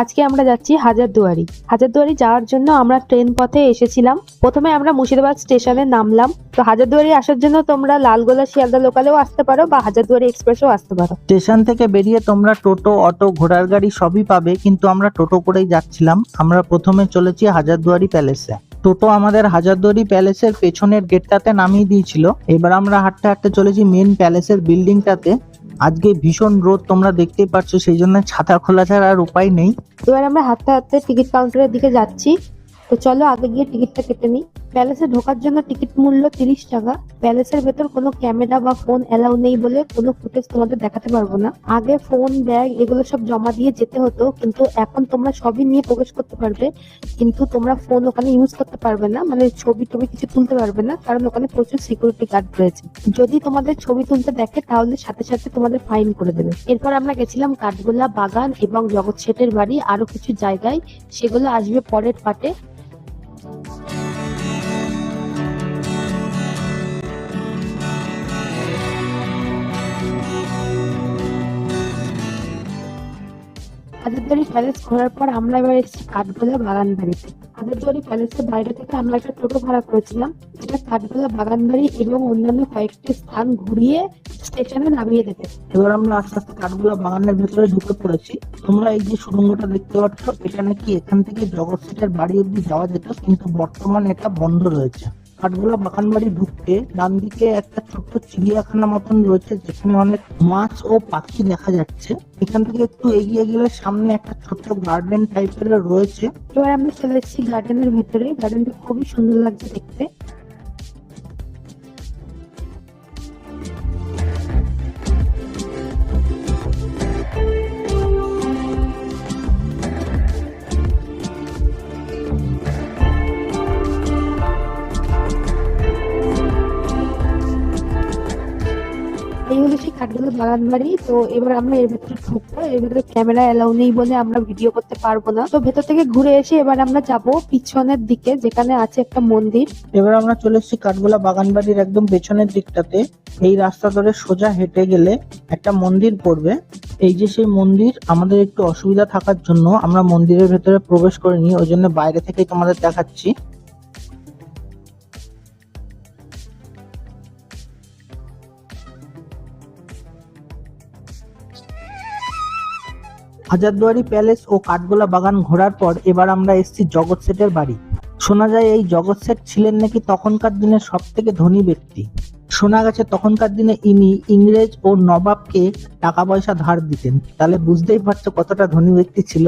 আজকে আমরা যাচ্ছি হাজারদুয়ারি। হাজারদুয়ারি যাওয়ার জন্য আমরা ট্রেন পথে এসেছিলাম। প্রথমে আমরা মুর্শিদাবাদ স্টেশনে নামলাম। তো হাজারদুয়ারি আসার জন্য তোমরা লালগোলা, শিয়ালদা লোকালেও আসতে পারো বা হাজারদুয়ারি এক্সপ্রেসও আসতে পারো। স্টেশন থেকে বেরিয়ে তোমরা টোটো, অটো, ঘোড়ার গাড়ি সবই পাবে, কিন্তু আমরা টোটো করেই যাচ্ছিলাম। আমরা প্রথমে চলেছি হাজারদুয়ারি প্যালেসে টোটো আমাদের হাজারদুয়ারি প্যালেসের পেছনের গেটটাতে নামিয়ে দিয়েছিল। এবার আমরা হাঁটতে হাঁটতে চলেছি মেন প্যালেসের বিল্ডিংটাতে আজকে ভীষণ রোদ, তোমরা দেখতেই পাচ্ছ, সেই জন্য ছাতা খোলা ছাড়া আর উপায় নেই। এবার আমরা হাঁটতে হাঁটতে টিকিট কাউন্টারের দিকে যাচ্ছি। তো চলো আগে গিয়ে টিকিটটা কেটে নিই। প্যালেসে ঢোকার জন্য টিকিট মূল্য তিরিশ টাকা। প্যালেসের ভেতর কোনো ক্যামেরা বা ফোন অ্যালাউ নেই বলে কোনো ফুটেজ তোমাদের দেখাতে পারব না। আগে ফোন, ব্যাগ এগুলো সব জমা দিয়ে যেতে হতো, কিন্তু এখন তোমরা সবই নিয়ে প্রবেশ করতে পারবে। কিন্তু তোমরা ফোন ওখানে ইউজ করতে পারবে না মানে ছবি টবি কিছু তুলতে পারবে না, কারণ ওখানে প্রচুর সিকিউরিটি গার্ড রয়েছে। যদি তোমাদের ছবি তুলতে দেখে, তাহলে সাথে সাথে তোমাদের ফাইন করে দেবে। এরপর আমরা গেছিলাম কাঠগোলা বাগান এবং জগৎ শেঠের বাড়ি, আরও কিছু জায়গায়। সেগুলো আসবে পরের পাটে হাজারদুয়ারি প্যালেস ঘোরার পর আমরা এবার এসেছি কাঠগোলা বাগান বাড়িতে হাজারদুয়ারি প্যালেসের বাইরে থেকে আমরা একটা টোটো ভাড়া করেছিলাম। যেটা কাঠগোলা বাগান বাড়ি এবং অন্যান্য কয়েকটি স্থান ঘুরিয়ে স্টেশনে নামিয়ে দেবে। এবার আমরা আস্তে আস্তে কাঠগোলা বাগানের ভেতরে ঢুকে পড়েছি। তোমরা এই যে সুড়ঙ্গটা দেখতে পাচ্ছ, এটা নাকি এখান থেকে জগৎ সেটের বাড়ি অব্দি যাওয়া যেত, কিন্তু বর্তমানে এটা বন্ধ রয়েছে। কাঠগোলা বাগান বাড়ি ঢুকতে ডান দিকে একটা ছোট্ট চিড়িয়াখানা মতন রয়েছে, যেখানে অনেক মাছ ও পাখি দেখা যাচ্ছে। এখান থেকে একটু এগিয়ে গেলে সামনে একটা ছোট্ট গার্ডেন টাইপের রয়েছে। এবার আমরা চলে এসেছি গার্ডেনের ভেতরে। গার্ডেনটা খুবই সুন্দর লাগছে দেখতে। এই হলো সেই কাঠগুলো বাগান বাড়ি তো এবার আমরা এর ভেতরে ঢুকবো। এর ভেতরে ক্যামেরা এলাউ নেই বলে আমরা ভিডিও করতে পারব না। তো ভেতর থেকে ঘুরে এসে এবার আমরা যাব পিছনের দিকে, যেখানে আছে একটা মন্দির। এবার আমরা চলে এসেছি কাঠগোলা বাগান বাড়ির একদম পেছনের দিকটাতে। এই রাস্তা ধরে সোজা হেঁটে গেলে একটা মন্দির পড়বে। এই যে সেই মন্দির, আমাদের একটু অসুবিধা থাকার জন্য আমরা মন্দিরের ভেতরে প্রবেশ করিনি, ওই জন্য বাইরে থেকেই তোমাদের দেখাচ্ছি। হাজারদুয়ারি প্যালেস ও কাঠগোলা বাগান ঘোরার পর এবার আমরা এসেছি জগৎ সেটের বাড়ি। শোনা যায় এই জগৎ সেট ছিলেন নাকি তখনকার দিনের সব থেকে ধনী ব্যক্তি। শোনা গেছে তখনকার দিনে ইনি ইংরেজ ও নবাবকে টাকা পয়সা ধার দিতেন। তাহলে বুঝতেই পারছ কতটা ধনী ব্যক্তি ছিল।